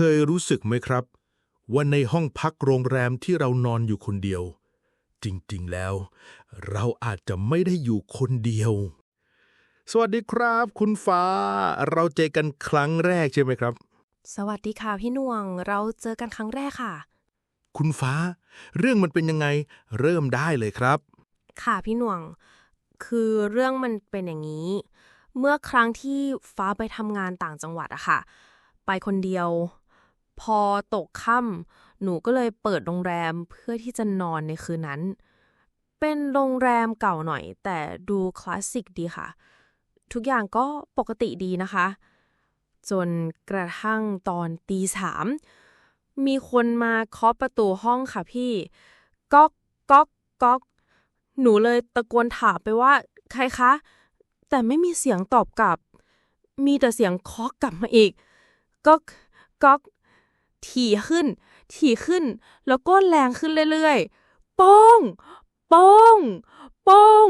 เคยรู้สึกไหมครับ ว่าในห้องพักโรงแรมที่เรานอนอยู่คนเดียว จริงๆแล้ว เราอาจจะไม่ได้อยู่คนเดียว สวัสดีครับ คุณฟ้า เราเจอกันครั้งแรกใช่ไหมครับ สวัสดีค่ะพี่หน่วง เราเจอกันครั้งแรกค่ะ คุณฟ้า เรื่องมันเป็นยังไง เริ่มได้เลยครับ ค่ะพี่หน่วง คือเรื่องมันเป็นอย่างนี้ เมื่อครั้งที่ฟ้าไปทำงานต่างจังหวัดอะค่ะ ไปคนเดียว พอตกค่ำหนูก็เลยเปิดโรงแรมเพื่อที่จะนอนในคืนนั้น เป็นโรงแรมเก่าหน่อย แต่ดูคลาสสิกดีค่ะ ทุกอย่างก็ปกติดีนะคะ จนกระทั่งตอนตีสามมีคนมาเคาะประตูห้องค่ะพี่ ก๊อกก๊อกก๊อก หนูเลยตะโกนถามไปว่า ใครคะ แต่ไม่มีเสียงตอบกลับ มีแต่เสียงเคาะกลับมาอีก ก๊อกก๊อก ถี่ขึ้น ถี่ขึ้น แล้วก็แรงขึ้นเรื่อยๆ ป้อง ป้อง ป้อง